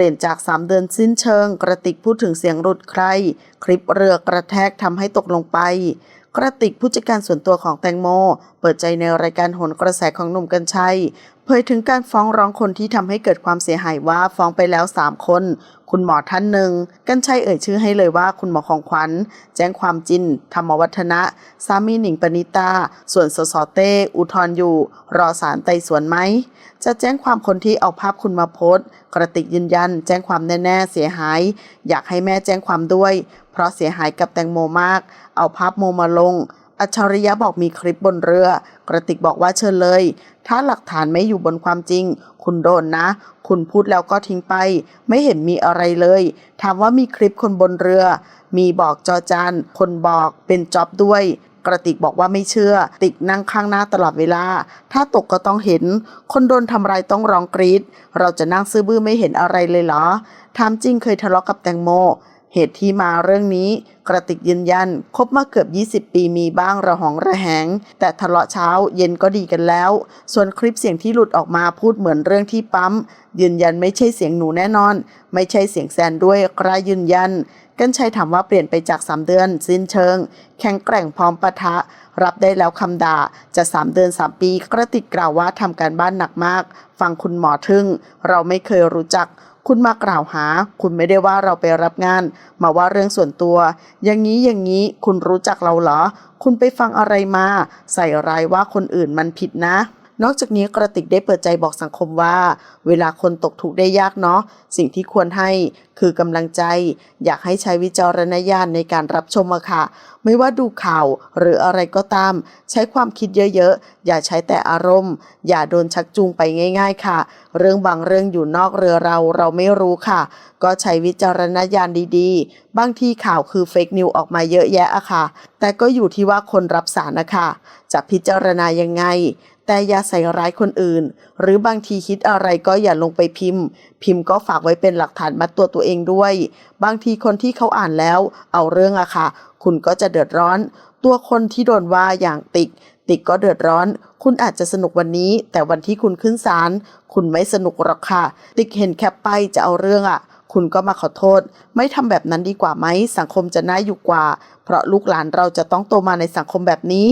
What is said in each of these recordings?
ลี่ยนจาก 3 เดือนสิ้นเชิง กระติกพูดถึงเสียงหลุดใคร คลิปเรือกระแทกทำให้ตกลงไป กระติกผู้จัดการส่วนตัวของแตงโม เปิดใจในรายการโหนกระแสของหนุ่มกัญชัย ผยถึงการฟ้องร้องคนที่ทำให้เกิดความเสียหายว่าฟ้องไปแล้ว 3 คน คุณหมอท่านหนึ่ง กัญชัยเอ่ยชื่อให้เลยว่าคุณหมอของขวัญ แจ้งความจิน ธรรมวัฒนะ สามีหนิงปณิตา ส่วนสสเต้ อุทธรอยู่ รอสารไต่สวนไหม จะแจ้งความคนที่เอาภาพคุณมาโพสต์ กระติกยืนยัน แจ้งความแน่ ๆ เสียหาย อยากให้แม่แจ้งความด้วย เพราะเสียหายกับแตงโมมาก เอาภาพโมมาลง อัจฉริยะบอกมีคลิปบนเรือ กระติกบอกว่าเชิญเลย ถ้าหลักฐานไม่อยู่บนความจริง คุณโดนนะ คุณพูดแล้วก็ทิ้งไป ไม่เห็นมีอะไรเลย ถามว่ามีคลิปคนบนเรือ มีบอกจอจานคนบอกเป็นจ็อบด้วย กระติกบอกว่าไม่เชื่อ ติกนั่งข้างหน้าตลอดเวลา ถ้าตกก็ต้องเห็น คนโดนทำร้ายต้องร้องกรีด เราจะนั่งซื่อบื้อไม่เห็นอะไรเลยเหรอ ถามจริงเคยทะเลาะกับแตงโม เหตุที่มาเรื่องนี้ กระติกยืนยันคบมาเกือบ 20 ปีมีบ้างระหองระแหง แต่ทะเลาะเช้าเย็นก็ดีกันแล้ว ส่วนคลิปเสียงที่หลุดออกมาพูดเหมือนเรื่องที่ปั๊ม ยืนยันไม่ใช่เสียงหนูแน่นอน ไม่ใช่เสียงแซนด้วยกล้ายืนยัน กันชัยถามว่าเปลี่ยนไปจาก3เดือน สิ้นเชิง แข็งแกร่งพร้อมปะทะ รับได้แล้วคำด่าจะ 3 เดือน 3 ปี กระติกกล่าวว่าทำการบ้านหนักมาก ฟังคุณหมอทึ่ง เราไม่เคยรู้จัก คุณมากล่าวหา คุณไม่ได้ว่าเราไปรับงาน มาว่าเรื่องส่วนตัว อย่างนี้อย่างนี้คุณรู้จักเราเหรอ คุณไปฟังอะไรมา ใส่ร้ายว่าคนอื่นมันผิดนะนอกจากนี้กระติกได้เปิดใจบอกสังคมว่า เวลาคนตกทุกข์ได้ยากเนาะสิ่งที่ควรให้ คือกำลังใจ อยากให้ใช้วิจารณญาณในการรับชมอะค่ะ ไม่ว่าดูข่าวหรืออะไรก็ตาม ใช้ความคิดเยอะๆ อย่าใช้แต่อารมณ์ อย่าโดนชักจูงไปง่าย ๆ ค่ะ เรื่องบางเรื่องอยู่นอกเรือเราเราไม่รู้ค่ะ ก็ใช้วิจารณญาณดีๆ บางทีข่าวคือเฟกนิวออกมาเยอะแยะอะค่ะ แต่ก็อยู่ที่ว่าคนรับสารนะคะ จะพิจารณายังไงแต่อย่าใส่ร้ายคนอื่น หรือบางทีคิดอะไรก็อย่าลงไปพิมพ์ พิมพ์ก็ฝากไว้เป็นหลักฐานมัดตัวตัวเองด้วย บางทีคนที่เขาอ่านแล้ว เอาเรื่องอะค่ะ คุณก็จะเดือดร้อน ตัวคนที่โดนว่าอย่างติก ติกก็เดือดร้อน คุณอาจจะสนุกวันนี้ แต่วันที่คุณขึ้นศาลคุณไม่สนุกหรอกค่ะ ติกเห็นแคปไปจะเอาเรื่องอะ คุณก็มาขอโทษ ไม่ทำแบบนั้นดีกว่าไหม สังคมจะน่าอยู่กว่า เพราะลูกหลานเราจะต้องโตมาในสังคมแบบนี้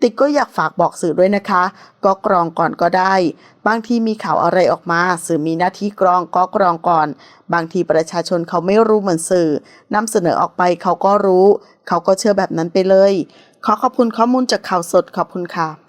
ติ๊กก็อยากฝากบอกสื่อด้วยนะคะ ก็กรองก่อนก็ได้ บางทีมีข่าวอะไรออกมา สื่อมีหน้าที่กรองก็กรองก่อน บางทีประชาชนเขาไม่รู้เหมือนสื่อนำเสนอออกไปเขาก็รู้ เขาก็เชื่อแบบนั้นไปเลย ขอขอบคุณข้อมูลจากข่าวสดขอบคุณค่ะ